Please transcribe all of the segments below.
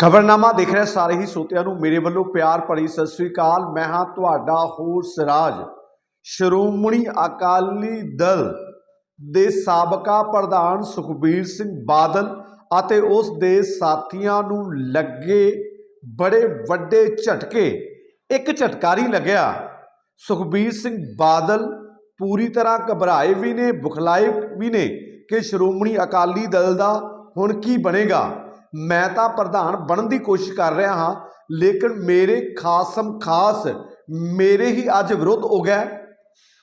ਖਬਰਨਾਮਾ ਦੇਖ ਰਹੇ ਸਾਰੇ ਹੀ ਸੋਤਿਆਂ ਨੂੰ। ਮੇਰੇ ਵੱਲੋਂ ਪਿਆਰ ਭਰੀ ਸਤਿ ਸ੍ਰੀ ਅਕਾਲ। ਮੈਂ ਹਾਂ ਤੁਹਾਡਾ ਹੋਰ ਸਰਾਜ ਸ਼੍ਰੋਮਣੀ ਅਕਾਲੀ ਦਲ ਦੇ ਸਾਬਕਾ ਪ੍ਰਧਾਨ ਸੁਖਬੀਰ ਸਿੰਘ ਬਾਦਲ ਅਤੇ ਉਸ ਦੇ ਸਾਥੀਆਂ ਨੂੰ ਲੱਗੇ ਬੜੇ ਵੱਡੇ ਝਟਕੇ। ਇੱਕ ਝਟਕਾਰੀ ਲੱਗਿਆ। ਸੁਖਬੀਰ ਸਿੰਘ ਬਾਦਲ ਪੂਰੀ ਤਰ੍ਹਾਂ ਘਬਰਾਏ ਵੀ ਨੇ, ਬੁਖਲਾਏ ਵੀ ਨੇ ਕਿ ਸ਼੍ਰੋਮਣੀ ਅਕਾਲੀ ਦਲ ਦਾ ਹੁਣ ਕੀ ਬਣੇਗਾ। ਮੈਂ ਤਾਂ ਪ੍ਰਧਾਨ ਬਣਨ ਦੀ ਕੋਸ਼ਿਸ਼ ਕਰ ਰਿਹਾ ਹਾਂ, ਲੇਕਿਨ ਮੇਰੇ ਖਾਸਮ ਖਾਸ ਮੇਰੇ ਹੀ ਅੱਜ ਵਿਰੋਧ ਹੋ ਗਿਆ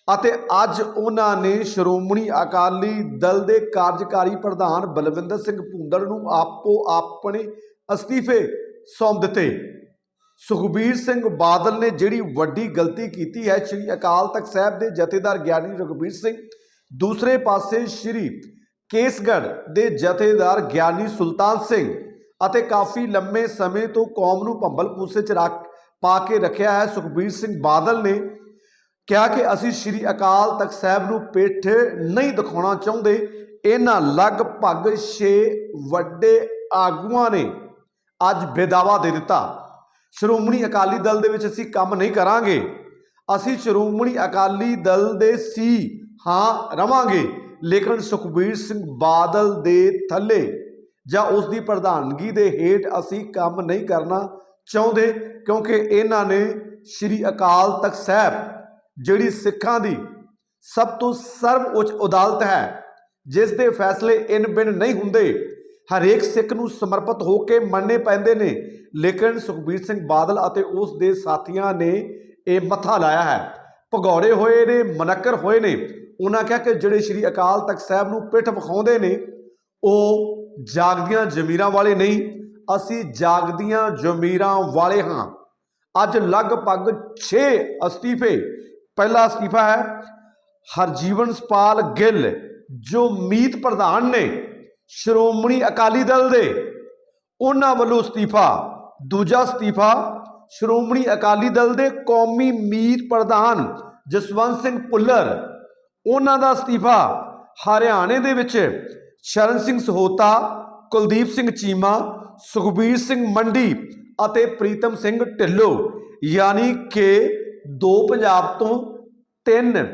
ਅਤੇ ਅੱਜ ਉਹਨਾਂ ਨੇ ਸ਼੍ਰੋਮਣੀ ਅਕਾਲੀ ਦਲ ਦੇ ਕਾਰਜਕਾਰੀ ਪ੍ਰਧਾਨ ਬਲਵਿੰਦਰ ਸਿੰਘ ਭੁੰਦੜ ਨੂੰ ਆਪੋ ਆਪਣੇ ਅਸਤੀਫੇ ਸੌਂਪ ਦਿੱਤੇ। ਸੁਖਬੀਰ ਸਿੰਘ ਬਾਦਲ ਨੇ ਜਿਹੜੀ ਵੱਡੀ ਗਲਤੀ ਕੀਤੀ ਹੈ, ਸ੍ਰੀ ਅਕਾਲ ਤਖਤ ਸਾਹਿਬ ਦੇ ਜਥੇਦਾਰ ਗਿਆਨੀ ਰਘਬੀਰ ਸਿੰਘ, ਦੂਸਰੇ ਪਾਸੇ ਸ੍ਰੀ ਕੇਸਗੜ੍ਹ ਦੇ ਜਥੇਦਾਰ ਗਿਆਨੀ ਸੁਲਤਾਨ ਸਿੰਘ ਅਤੇ ਕਾਫੀ ਲੰਮੇ ਸਮੇਂ ਤੋਂ ਕੌਮ ਨੂੰ ਭੰਬਲ ਪੂਸੇ ਚ ਰੱਖ, ਪਾ ਕੇ ਰੱਖਿਆ ਹੈ, ਸੁਖਬੀਰ ਸਿੰਘ ਬਾਦਲ ਨੇ ਕਿਹਾ ਕਿ ਅਸੀਂ ਸ੍ਰੀ ਅਕਾਲ ਤਖਤ ਸਾਹਿਬ ਨੂੰ ਪਿੱਠ ਨਹੀਂ ਦਿਖਾਉਣਾ ਚਾਹੁੰਦੇ। ਇਹਨਾਂ ਲਗਭਗ 6 ਵੱਡੇ ਆਗੂਆਂ ਨੇ ਅੱਜ ਬੇਦਾਵਾ ਦੇ ਦਿੱਤਾ। ਸ਼੍ਰੋਮਣੀ ਅਕਾਲੀ ਦਲ ਦੇ ਵਿੱਚ ਅਸੀਂ ਕੰਮ ਨਹੀਂ ਕਰਾਂਗੇ। ਅਸੀਂ ਸ਼੍ਰੋਮਣੀ ਅਕਾਲੀ ਦਲ ਦੇ ਸੀ ਹਾਂ ਰਵਾਂਗੇ। ਲੇਕਿਨ ਸੁਖਬੀਰ ਸਿੰਘ ਬਾਦਲ ਦੇ ਥੱਲੇ ਜਾਂ ਉਸ ਦੀ ਪ੍ਰਧਾਨਗੀ ਦੇ ਹੇਠ ਅਸੀਂ ਕੰਮ ਨਹੀਂ ਕਰਨਾ ਚਾਹੁੰਦੇ ਕਿਉਂਕਿ ਇਹਨਾਂ ਨੇ ਸ੍ਰੀ ਅਕਾਲ ਤਖਤ ਸਾਹਿਬ, ਜਿਹੜੀ ਸਿੱਖਾਂ ਦੀ ਸਭ ਤੋਂ ਸਰਵ ਉੱਚ ਅਦਾਲਤ ਹੈ, ਜਿਸ ਦੇ ਫੈਸਲੇ ਇਨ ਬਿਨ ਨਹੀਂ ਹੁੰਦੇ, ਹਰੇਕ ਸਿੱਖ ਨੂੰ ਸਮਰਪਿਤ ਹੋ ਕੇ ਮੰਨਣੇ ਪੈਂਦੇ ਨੇ। ਲੇਕਿਨ ਸੁਖਬੀਰ ਸਿੰਘ ਬਾਦਲ ਅਤੇ ਉਸ ਦੇ ਸਾਥੀਆਂ ਨੇ ਇਹ ਮੱਥਾ ਲਾਇਆ ਹੈ। ਭਗੌੜੇ ਹੋਏ ਨੇ, ਮਨਕਰ ਹੋਏ ਨੇ ਉਹਨਾਂ ਕਿਹਾ ਕਿ ਜਿਹੜੇ ਸ੍ਰੀ ਅਕਾਲ ਤਖਤ ਸਾਹਿਬ ਨੂੰ ਪਿੱਠ ਵਿਖਾਉਂਦੇ ਨੇ, ਉਹ ਜਾਗਦੀਆਂ ਜ਼ਮੀਰਾਂ ਵਾਲੇ ਨਹੀਂ, ਅਸੀਂ ਜਾਗਦੀਆਂ ਜ਼ਮੀਰਾਂ ਵਾਲੇ ਹਾਂ। ਅੱਜ ਲਗਭਗ 6 ਅਸਤੀਫੇ, ਪਹਿਲਾ ਅਸਤੀਫਾ ਹੈ, ਹਰਜੀਵਨ ਸਪਾਲ ਗਿੱਲ, ਜੋ ਮੀਤ ਪ੍ਰਧਾਨ ਨੇ, ਸ਼੍ਰੋਮਣੀ ਅਕਾਲੀ ਦਲ ਦੇ। ਉਹਨਾਂ ਵੱਲੋਂ ਅਸਤੀਫਾ। ਦੂਜਾ ਅਸਤੀਫਾ, ਸ਼੍ਰੋਮਣੀ ਅਕਾਲੀ ਦਲ ਦੇ ਕੌਮੀ ਮੀਤ ਪ੍ਰਧਾਨ ਜਸਵੰਤ ਸਿੰਘ ਭੁੱਲਰ ਉਹਨਾਂ ਦਾ ਅਸਤੀਫਾ ਹਰਿਆਣੇ ਦੇ ਵਿੱਚ ਸ਼ਰਨ ਸਿੰਘ ਸਹੋਤਾ, ਕੁਲਦੀਪ ਸਿੰਘ ਚੀਮਾ, ਸੁਖਬੀਰ ਸਿੰਘ ਮੰਡੀ ਅਤੇ ਪ੍ਰੀਤਮ ਸਿੰਘ ਢਿੱਲੋਂ, ਯਾਨੀ ਕਿ ਦੋ ਪੰਜਾਬ ਤੋਂ ਤਿੰਨ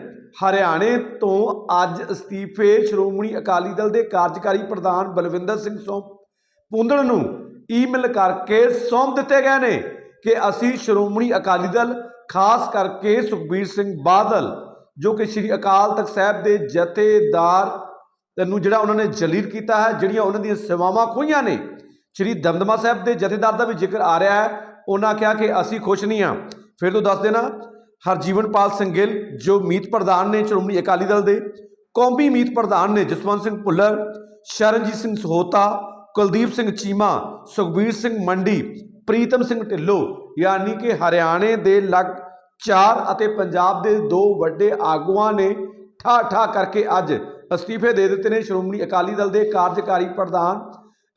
ਹਰਿਆਣੇ ਤੋਂ ਅੱਜ ਅਸਤੀਫੇ ਸ਼੍ਰੋਮਣੀ ਅਕਾਲੀ ਦਲ ਦੇ ਕਾਰਜਕਾਰੀ ਪ੍ਰਧਾਨ ਬਲਵਿੰਦਰ ਸਿੰਘ ਸੋਮ ਪੁੰਦੜ ਨੂੰ ਈਮੇਲ ਕਰਕੇ ਸੌਂਪ ਦਿੱਤੇ ਗਏ ਨੇ ਕਿ ਅਸੀਂ ਸ਼੍ਰੋਮਣੀ ਅਕਾਲੀ ਦਲ, ਖਾਸ ਕਰਕੇ ਸੁਖਬੀਰ ਸਿੰਘ ਬਾਦਲ ਜੋ ਕਿ ਸ੍ਰੀ ਅਕਾਲ ਤਖਤ ਸਾਹਿਬ ਦੇ ਜਥੇਦਾਰ ਨੂੰ ਜਿਹੜਾ ਉਹਨਾਂ ਨੇ ਜਲੀਲ ਕੀਤਾ ਹੈ, ਜਿਹੜੀਆਂ ਉਹਨਾਂ ਦੀਆਂ ਸੇਵਾਵਾਂ ਖੋਈਆਂ ਨੇ, ਸ੍ਰੀ ਦਮਦਮਾ ਸਾਹਿਬ ਦੇ ਜਥੇਦਾਰ ਦਾ ਵੀ ਜ਼ਿਕਰ ਆ ਰਿਹਾ ਹੈ। ਉਹਨਾਂ ਕਿਹਾ ਕਿ ਅਸੀਂ ਖੁਸ਼ ਨਹੀਂ ਹਾਂ। ਫਿਰ ਤੋਂ ਦੱਸ ਦੇਣਾ ਹਰਜੀਵਨਪਾਲ ਸਿੰਘ ਗਿੱਲ ਜੋ ਮੀਤ ਪ੍ਰਧਾਨ ਨੇ ਸ਼੍ਰੋਮਣੀ ਅਕਾਲੀ ਦਲ ਦੇ, ਕੌਮੀ ਮੀਤ ਪ੍ਰਧਾਨ ਨੇ ਜਸਵੰਤ ਸਿੰਘ ਭੁੱਲਰ, ਸ਼ਰਨਜੀਤ ਸਿੰਘ ਸਹੋਤਾ, ਕੁਲਦੀਪ ਸਿੰਘ ਚੀਮਾ, ਸੁਖਬੀਰ ਸਿੰਘ ਮੰਡੀ, ਪ੍ਰੀਤਮ ਸਿੰਘ ਢਿੱਲੋਂ, ਯਾਨੀ ਕਿ ਹਰਿਆਣੇ ਦੇ ਲਗ ਚਾਰ ਅਤੇ ਪੰਜਾਬ ਦੇ ਦੋ ਵੱਡੇ ਆਗੂਆਂ ਨੇ ਠਾ ਠਾ ਕਰਕੇ ਅੱਜ ਅਸਤੀਫੇ ਦੇ ਦਿੱਤੇ ਨੇ। ਸ਼੍ਰੋਮਣੀ ਅਕਾਲੀ ਦਲ ਦੇ ਕਾਰਜਕਾਰੀ ਪ੍ਰਧਾਨ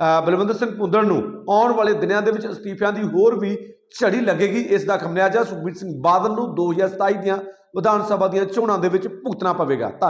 ਅ, ਬਲਵਿੰਦਰ ਸਿੰਘ ਭੁੰਦੜ ਨੂੰ ਆਉਣ ਵਾਲੇ ਦਿਨਾਂ ਦੇ ਵਿੱਚ ਅਸਤੀਫਿਆਂ ਦੀ ਹੋਰ ਵੀ ਝੜੀ ਲੱਗੇਗੀ। ਇਸ ਦਾ ਖਮਨਿਆਜ਼ਾ ਸੁਖਬੀਰ ਸਿੰਘ ਬਾਦਲ ਨੂੰ 2027 ਦੀਆਂ ਵਿਧਾਨ ਸਭਾ ਦੀਆਂ ਚੋਣਾਂ ਦੇ ਵਿੱਚ ਭੁਗਤਣਾ ਪਵੇਗਾ। ਧੰਨਵਾਦ